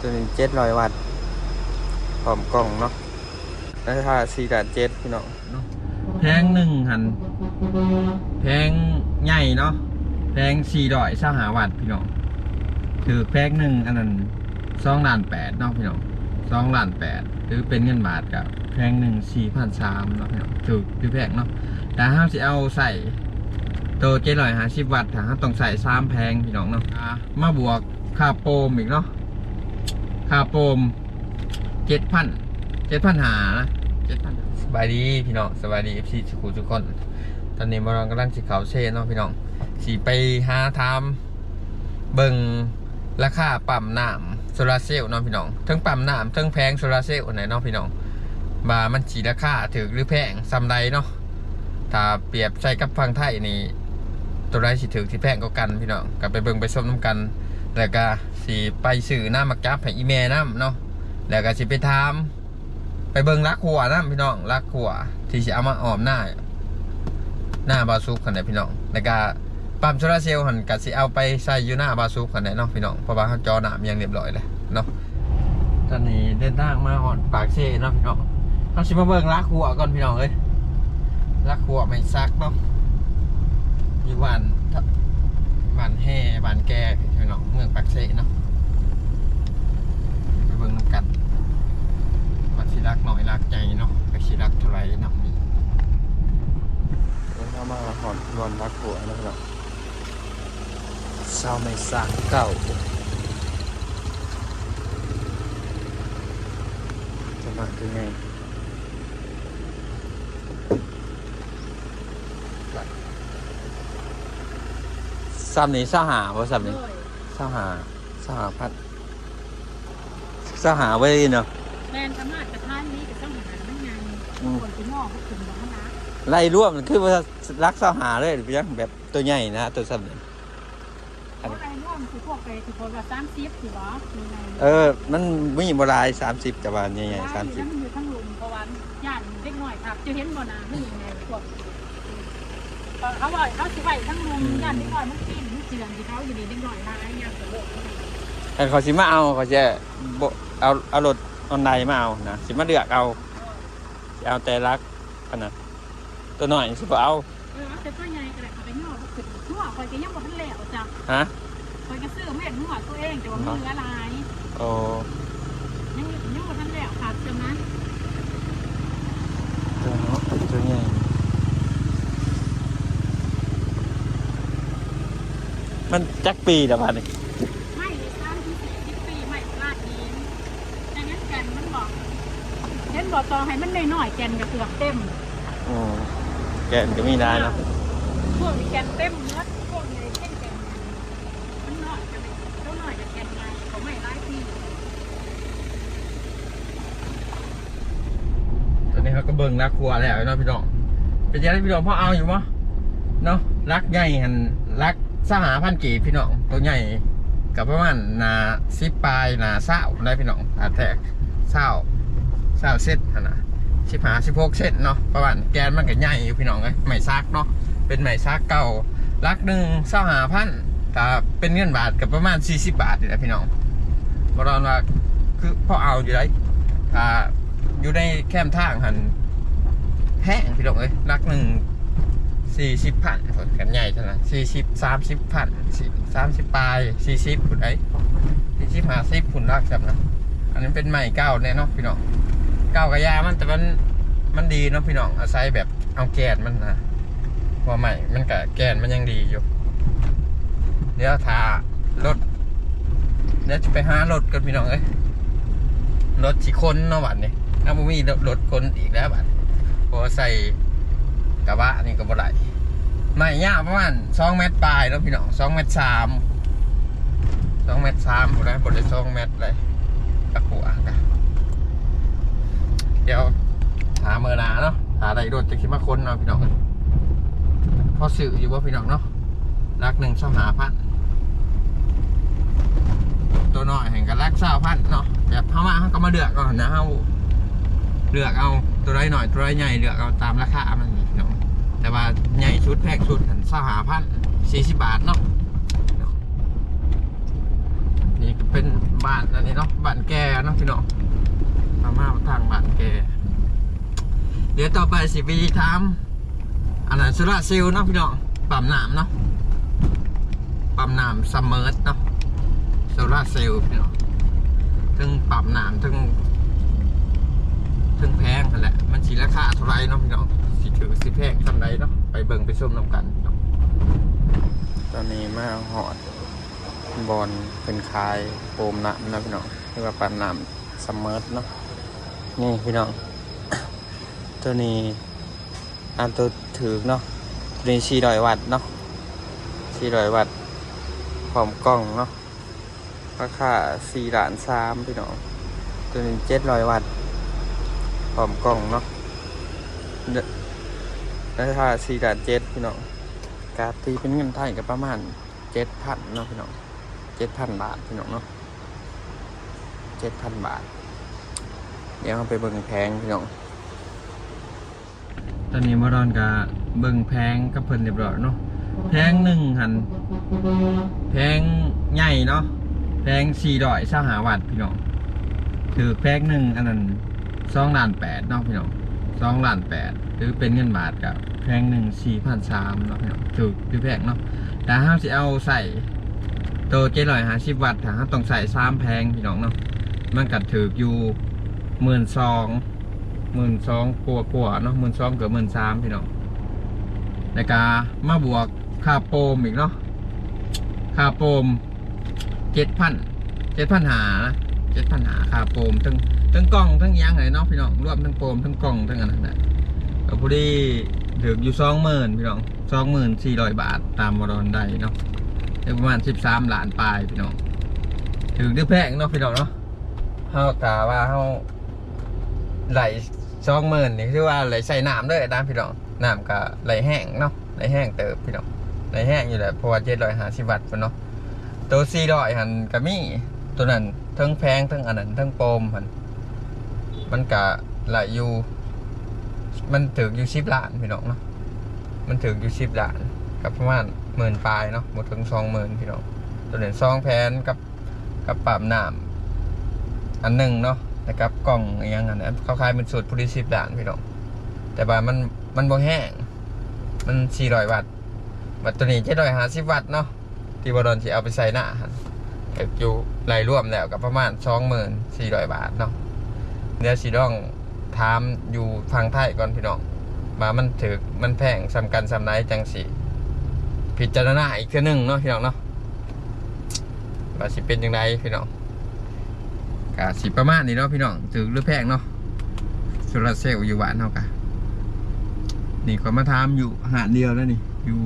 ตัวนี้เจ็ดร้อยวัตต์พร้อมกล่องเนาะราคาสี่ด่านเจ็ดพี่น้องเนาะแพงหนึ่งหันแพงใหญ่เนาะแพงสี่ดอยสหาวัตต์พี่น้องถือแพงหนึ่งอันนั้นสองล้านแปดเนาะพี่น้องสองล้านแปดหรือเป็นเงินบาทกับแพงหนึ่งสี่พันสามเนาะพี่น้องถือถือแพงเนาะแต่ห้ามสิเอาใส่ตัวเจ็ดร้อยห้าสิบวัตต์ถ้าต้องใส่สามแพงพี่น้องเนาะอะมาบวกค่าโปมอีกเนาะ ค่าโปมเจ็ดพันเจ็ดพันหานะเจ็ดพันสบายดีพี่น้องสบายดีเอฟซีทุกคนทุกคน ตอนนี้เรากำลังสิเขาวเช่เนาะพี่น้องสีไปหาทำเบิ่งราคาปั๊มน้ำโซลาเซลล์เนาะพี่น้องทั้งปั๊มน้ำทั้งแพงโซลาเซลล์ไหนเนาะพี่น้องมามันสีราคาถือหรือแพงซำใดเนาะถ้าเปรียบใช้กับฟังไทยนี่ตัวไรสิถือที่แพงก็กันพี่น้องกลับไปเบิ่งไปส้มน้ำกัน แล้วก็สิไปสื่อหน้ามักจับให้อีเมน้ำเนาะแล้วก็สิไปทามไปเบิ่งรักหัวน้ำพี่น้องรักหัวที่สิเอามาออมหน้า หน้าบาซุกกันนี่ยพี่น้องแล้วก็ปั๊มโซลาเซลล์หันก็สิเอาไปใส่อยู่หน้าบาซุกกันเนี่ยเนาะพี่น้องเพราะว่าเขาจอหนามยังเรียบร้อยเลยเนาะตอนนี้เดินทางมาหอดปากเซ่เนาะพี่น้องเขาสิมาเบิ่งรักหัวก่อนพี่น้องเอ้ยลักหัวไม่ซักเนาะอยู่บ้าน บ้านแห่บ้านแก่พี่น้องเมืองปักเสเนาะไปเบิ่งน้ำกันว่าสิรักหน่อยรักใจเนาะไปสิรักเท่าไหรนำนี้เรามาหอนนอนรักหัวแล้วครับเศร้าไม่ซักเก่าจะมาคือไง ซ้ำนี้สหาว่าซ้ำนี้สหาสหพัดสหาไว้เนาะแมนสามารถกระทานนี้กับต้องหาไม่งานอืมคนที่นอกก็ถึงบ้านนะไล่ร่วมมันคือว่ารักสหาเลยหรือยังแบบตัวใหญ่นะตัวซ้ำนี้เพราะอะไรร่วมคือพวกไปคือพวกละสามสิบถือว่ามีไงเออ มันไม่มีโบราณสามสิบแต่ว่าใหญ่ๆสามสิบมันอยู่ทั้งลุมเพราะว่าย่านเล็กน้อยครับจะเห็นบ่นาไม่มีไงพวกเขาบอกเขาสิไหวทั้งลุมย่านเล็กน้อยมันกินมัน เจือนที่เขาอยู่นี่เล็กน้อยมาให้ยามฝนตกแต่เขาสิมาเอาเขาจะบ่เอาเอารถออนไลน์มาเอานะสิมาเลือกเอาสิเอาแต่รักอันนั้นตัวหน่อยสิบ่เอาเออแต่ตัวใหญ่ก็ได้เขาไปย่อก็ขึ้นหัวคอยก็ยังบ่ทันแล้วจ้ะฮะคอยก็ซื้อไม่เห็นหัวตัวเองแต่ว่ามือละลายโอ้ยังยังบ่ทันแล้วครับจังนั้นตัวเนาะตัวใหญ่ มันจักปีแต่ว่านี่ไม่สามที่สี่ที่ปีไม่ลาดนี้ดังนั้นแกนมันบอกเห็นบอกต่อให้มันน้อยๆแกนก็เกือบเต็มอืมแกนก็มีได้เนาะพวกนี้แกนเต็มเนื้อพวกนี้เช่นแกนมันน้อยกันเลยเท่าน้อยกับแกนไงเขาไม่ร้ายที่ตอนนี้เขาก็เบิ่งรักครัวแล้วเนาะพี่น้องเป็นยังไงพี่น้องพ่อเอาอยู่มั้เนาะรักใหญ่หันรัก สหาพันกีบพี่น้องตัวใหญ่กับประมาณหนาสิบปลายหนาเศร้าได้พี่น้องอาแทกเศร้าเศร้าเส้นนะสิบหาสิบหกเส้นเนาะประมาณแกนมันก็ใหญ่อยู่พี่น้องเลยไม่ซักเนาะเป็นไม่ซักเก่ารักหนึ่งเศร้าหาพันถ้าเป็นเงินบาทกับประมาณสี่สิบบาทนี่แหละพี่น้องบรอนว่าคือพ่อเอาอยู่ได้ถ้าอยู่ในแคมทางหันแพงพี่น้องเอ้ยรักหนึ่ง สี่สิบพันผลกันใหญ่เท่านั้นสี่สิบสามสิบพันสามสิบปลายสี่สิบผุนไอ้สี่สิบห้าสิบผุนรักจับนะอันนี้เป็นใหม่เก้าแน่นอนพี่น้องเก้ากระยามันแต่มันมันดีเนาะพี่น้องอาศัยแบบเอาแกนมันนะว่าใหม่มันกับแกนมันยังดีอยู่ เดี๋ยวทารถเดี๋ยวจะไปหารถกันพี่น้องเอ้ยรถสิคนเนาะบัดนี้ถ้าไม่มีรถคนอีกแล้วบัดพราะว่าใส่ กระบะนี่ก็บ่ได้ไม่ยาวประมาณสองเมตรปลายแล้วพี่น้องสองเมตรสามสองเมตรสามผมได้บได้สองเมตรเลยตะกัวกันเดี๋ยวหาเมื่อนาเนาะหาอะไรโดดจะคิดมาคนเนาะพี่น้องพอสื่ออยู่ว่าพี่น้องเนาะรักหนึ่งสองหาพันตัวน้อยแห่งกันรักเศร้าพันเนาะแบบเข้ามาเขาก็มาเดือกก่อนนะเขาเลือกเอาตัวไรหน่อยตัวไรใหญ่เลือกเอาตามราคามันนี่เนาะ แต่ว่าใหญ่ชุดแพงชุดหันสหาพันสี่สิบบาทเนาะนี่ก็เป็นบ้านอันนี้เนาะบ้านแกเนาะพี่น้องมามาทางบ้านแกเดี๋ยวต่อไปสิบีทำอันนั้นสุราซิลเนาะพี่น้องปั๊มน้ำเนาะปั๊มน้ำซัมเมอร์เนาะสุราซิลพี่น้องถึงปั๊มน้ำถึงถึงแพงนั่นแหละ มันสีราคาเท่าไรเนาะพี่น้อง ถือสิแพงทำไรเนาะไปเบิ่งไปชมนำกันตอนนี้มาหอดบอลเป็นคายโปมน้ำนะพี่น้องเรียกว่าปันน้ำซัมเมอร์เนาะนี่พี่น้องตัวนี้อันตัวถือเนาะตัวนี้สี่ร้อยวัตต์เนาะสี่ร้อยวัตต์พร้อมกล้องเนาะราคาสี่ล้านสามพี่น้องตัวนี้เจ็ดร้อยวัตต์พร้อมกล้องเนาะ ราคาสี่ล้านเจ็ดพี่น้องการตีเป็นเงินไทยก็ประมาณเจ็ดพันเนาะพี่น้องเจ็ดพันบาทพี่น้องเนาะเจ็ดพันบาท เดี๋ยวเราไปเบิ่งแพงพี่น้อง ตอนนี้มาดอนกับเบิ่งแพงกับเพิ่นเรียบร้อยเนาะแพงหนึ่งหันแพงใหญ่เนาะแพงสี่ดอยสหาวัตพี่น้องถือแพงหนึ่งอันนั้นสองล้านแปดเนาะพี่น้อง สองล้านแปดหรือเป็นเงินบาทกับแพงหนึ่งสี่พันสามเนาะพี่น้องถือถือแพงเนาะแต่ห้ามสิเอาใส่โตเจ็ดร้อยห้าสิบวัตต์ถ้าต้องใส่สามแพงพี่น้องเนาะมันกัดถืออยู่หมื่นสองหมื่นสองกว่ากว่าๆเนาะหมื่นสองเกือบหมื่นสามพี่น้องแล้วก็มาบวกค่าโปมอีกเนาะค่าโปมเจ็ดพันเจ็ดพันหานะเจ็ดพันหาค่าโปมทั้ง ทั้งกล้องทั้งยังเลยเนาะพี่น้องรวมทั้งโปมทั้งกล้องทั้งอันนั้นนะก็พอดีถึงอยู่สองหมื่นพี่น้องสองหมื่นสี่ร้อยบาทตามวารอนได้เนาะประมาณสิบสามล้านปลายพี่น้องถึงได้แพงเนาะพี่น้องเนาะเฮากะว่าเฮาไหลซองหมื่นนี่คือว่าไหลใส่น้ำด้วยนะพี่น้องน้ำก็ไหลแห้งเนาะไหลแห้งเติบพี่น้องไหลแห้งอยู่แหละเพราะว่าเจ็ดร้อยห้าสิบวัตต์พุ่นเนาะตัวสี่ร้อยหันก็มีตัวนั้นทั้งแพงทั้งอันนั้นทั้งโปมหัน มันก็ไหลอยู่ มันถึงอยู่สิบล้านพี่น้องเนาะมันถึงอยู่สิบล้านกับประมาณหมื่นปลายเนาะหมดถึงสองหมื่นพี่น้องตัวนี้ซองแพนกับกับปามน้ำอันหนึ่งเนาะนะครับกล่องอย่างนั้นนะเขาขายเป็นสูตรพุริสิบด่านพี่น้องแต่ว่ามันมันบ่แห้งมันสี่ร้อยวัตต์บัตตัวนี้เจ็ดร้อยห้าสิบวัตต์เนาะที่บอลอนที่เอาไปใส่หน้าหันก็อยู่รายรวมแล้วกับประมาณสองหมื่นสี่ร้อยบาทเนาะ เดี๋ยวสีดองถามอยู่ทางไทยก่อนพี่น้องมามันถือมันแพงสำกันสำไรจังสีพิจารณาอีกเทื่อหนึ่งเนาะพี่น้องเนาะว่าสิเป็นยังไงพี่น้องกะสิประมาณนี้เนาะพี่น้องถือหรือแพงเนาะโซลาร์เซลล์อยู่หวานเท่ากะนี่ก็มาทำอยู่หาดเดียวแล้วนี่อยู่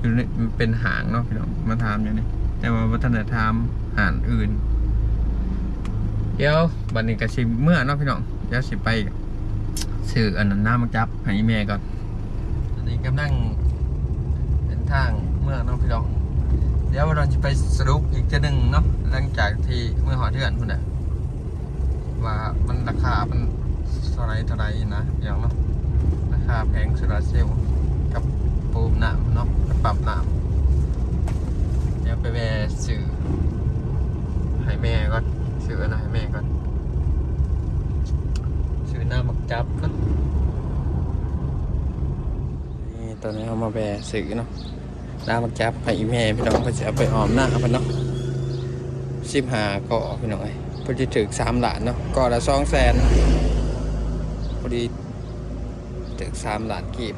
อยู่ในมันเป็นหางเนาะพี่น้องมาทำอย่างนี้แต่ว่าวัฒนธรรมหารอื่น เดี๋ยวบัดนี้ก็สิเมื่อเนาะพี่น้องเดี๋ยวสิไปซื้ออันนั้นน้ำมาจับให้แม่ก่อนอันนี้กำลังเป็นทางเมื่อเนาะพี่น้อง เดี๋ยวเราจะไปสรุปอีกจะหนึ่งเนาะหลังจากที่เมื่อหอเทือนคุณน่ะว่ามันราคามันเท่าไรเท่าไรนะอย่างเนาะราคาแพงสุดาเซลล์กับปูมน้ำเนาะกับปั๊มน้ำเดี๋ยวไปแวะสื่อให้แม่ก่อนสื่อนะให้แม่ก่อนสื่อหน้ามักจับเนาะนี่ต อนนี้เอามาแวะสื่อเนาะน้ำมันจับให้อีแม่พี่น้องเพื่อจะเอาไปออมหน้าเพิ่นเนาะสิบหาก็พี่น้องเอ้ยเพื่อจะถึงสามหลานเนาะก็ละสองแสนพอดีถึงสามหลานกีบ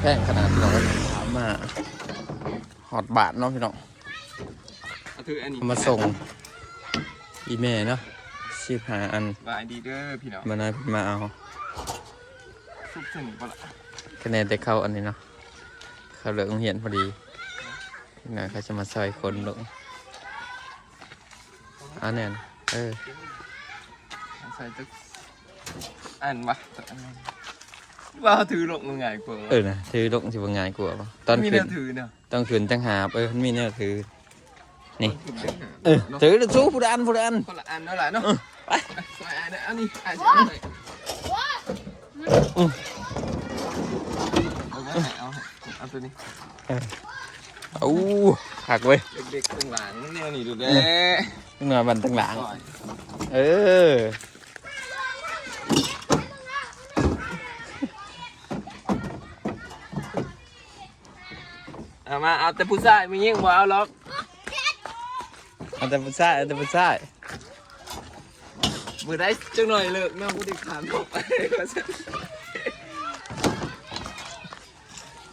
แพงขนาดพี่น้องเอ้ยถามมาหอดบาทเนาะพี่น้องเอาถืออันนี้เอามาส่งอีแม่เนาะสิบหาอันบายดีเด้อพี่น้องมานายเพิ่นมาเอาสุกสนิทปะล่ะ คะแนนแต่เข้าอันนี้เนาะเข้าเหลืองเหียนพอดีนะเขาจะมาซอยคนลงอันนี้นเออใส่จักอันวะจักอันนั้นว่าถือลงง่ายกว่าเออนะถือลงสิว่าง่ายกว่าปะตอนมีคืแนนวถือเนี่ยต้องคืนตั้งหาบเออมันมีแนวถือนี่ถือเออถือสู้ผู้ใดอันผู้ใดอันคนละอันเท่าไหร่เนาะไปใส่อันนี้อันนี้อันนี้อันนี้เอาไว้ให้เอาให้เอา ตัวนี้เอาขคักเว้ยเด็กๆข้างหลังเนี่ยนี่ดูเด้ขึ้นมาบันตั้งหลัง เออเอามาเอาแต่ผู้ชายไม่ยิ่งบ่เอาหรอกเอาแต่ผู้ชายเอาแต่ผู้ชายมือได้จังหน่อยเลิกแม่งกูดิขานออกไปว่าซั่น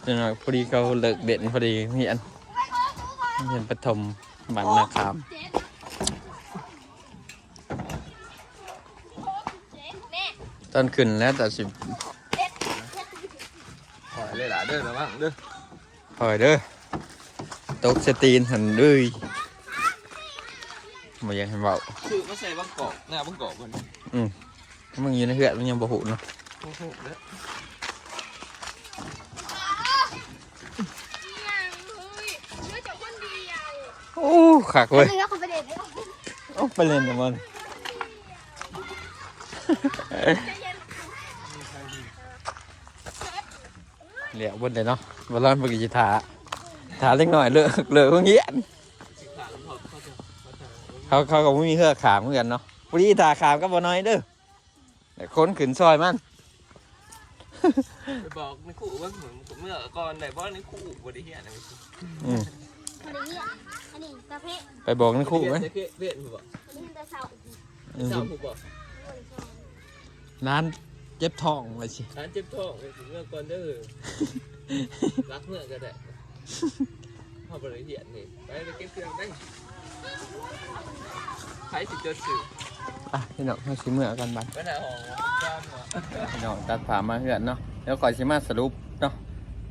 จังหวะพอดีเขาเลิกเด่นพอดีเฮียนเฮียนปฐมบันนะครับตอนขึ้นแล้วแต่สิขอเลยล่ะเด้อระวังเด้อคอยเด้อตกสตีนหันด้วยมายังให้เบาคือมาใส่บังกอกหน้าบังกอกมันอืมมึงอยู่ในเหือดมึงยังบ่หูเนาะโอ้โหเด้อ โอ้ ขักเว้ยเนื้อคนประเด็นเนี่ยโอ้ไปเล่นกับมันเหลียวบนเลยเนาะบอลลอนปกิจถาถาเล็กหน่อยเลิกเลิกเพิ่งเหี้ยนเขาเขาก็ไม่มีเหือกขามเหมือนกันเนาะปรีถาขามก็บ่น้อยเด้อแต่คนขึ้นซอยมันไปบอกในคู่ว่าเหมือนเมื่อก่อนไหนบอกในคู่บริเฮียนะอืมค นนี้อันนี้กาแฟไปบอกนั่นคู่ไหมเพี้ยนเพี้ยนผมบอกอันนี้มันจะเศร้าอืมเจ้าผมบอกร้านเจ็บท้องไปสิร้านเจ็บท้องเลยถึงเมื่อก่อนเด้อรักเมื่อก็ได้พอบริเฮียนี่ไปไปเก็บเครื่องได้ใครสิจดสื่ออะพี่น้องให้ชิมเมื่อกันบัดไปไหนห้องจ้ามเหรอพี่น้องตัดผ่ามาเหือนเนาะแล้วก่อนชิมาสรุปเนาะ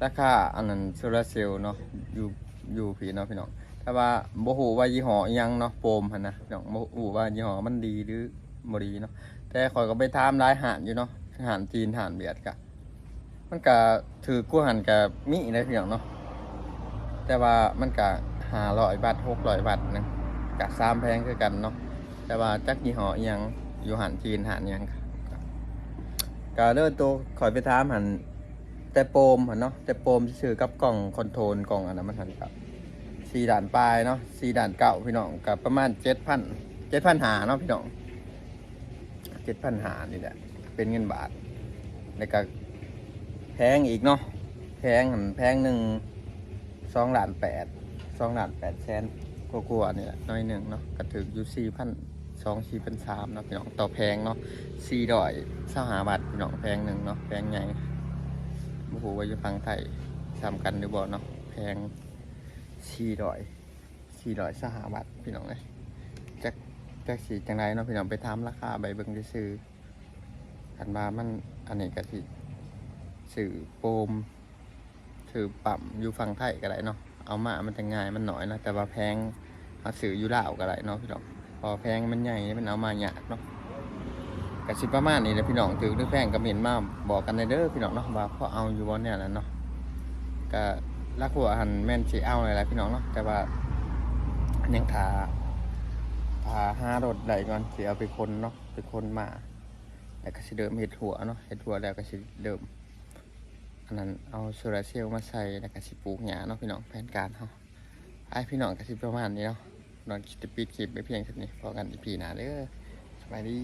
ราคาอันนั้นโซลาร์เซลล์เนาะอยู่อยู่พี่เนาะพี่น้อง แต่ว่าบ่ฮู้ว่ายี่ห้อยังเนาะโฟมหันนะพี่น้องบ่ฮู้ว่ายี่ห้อมันดีหรือบ่ดีเนาะแต่ข่อยก็ไปถามหลายหานอยู่เนาะหานจีนหานเวียดกะมันก็ถือกู้หันกับมีในะพี่องเนาะแต่ว่ามันก็500บาท600บาทนึงก็ซ้ำแพงคือกันเนาะแต่ว่าจักยี่ห้อยังอยู่หานจีนหานยังก็เลิกตัวขอยไปถามหันแต่โปมหันเนาะแต่โปมชื่อกับกล่องคอนโทรลกล่องอันนั้นมันหันกับ สี่ด่านปลายเนาะสี่ด่านเก่าพี่น้องกับประมาณเจ็ดพันเจ็ดพันหาเนาะพี่น้องเจ็ดพันหานี่แหละเป็นเงินบาทแล้วก็แพงอีกเนาะแพงหนแพงหนึ่งสองล้านแปดสองล้านแปดแสนกลัวๆนี่แหละน้อยหนึ่งเนาะก็ถึงอยู่สี่พันสองสี่พันสามเนาะพี่น้องต่อแพงเนาะสี่ดอยสหาบาทพี่น้องแพงหนึ่งเนาะแพงใหญ่โอ้โหว่ายู่ฟังไทยทำกันหรือบ่เนาะแพง สี่ดอยสี่ดอยสหบาทพี่น้องเลยจักจักสีจังไรเนาะพี่น้องไปทำราคาใบเบิ้งได้ซื้อๆกันมามันอันนี้ก็สิสื่อโปมสื่อปั่มอยู่ฟังไทยก็ได้เนาะเอามามันจะง่ายมันหน่อยนะแต่ว่าแพงเอาสื่ออยู่ลาวก็ได้เนาะพี่น้องพอแพงมันใหญ่มันเอามาหยากเนาะกสิประมาณนี้แหละพี่น้องถือด้วยแป้งกับเห็นมาบอกกันในเด้อพี่น้องเนาะว่าพอเอาอยู่บนเนี่ยแหละเนาะก็ รักหัวหันแม่นสิเอาอะไรล่ะพี่น้องเนาะแต่ว่ายังทาทาห้ารถใดก่อนสิเอาไปคนเนาะไปคนมาแล้วก็สิเดิมเห็ดหัวเนาะเห็ดหัวแล้วก็สิเดิมอันนั้นเอาโซลาร์เซลล์มาใส่แล้วก็สิปลูกหญ้าเนาะพี่น้องแผนการเฮาไอพี่น้องก็สิประมาณนี้เนาะนอนคิดจะปิดคลิปไปเพียงเท่านี้พอกันอีพีหน้าเด้อสบายดี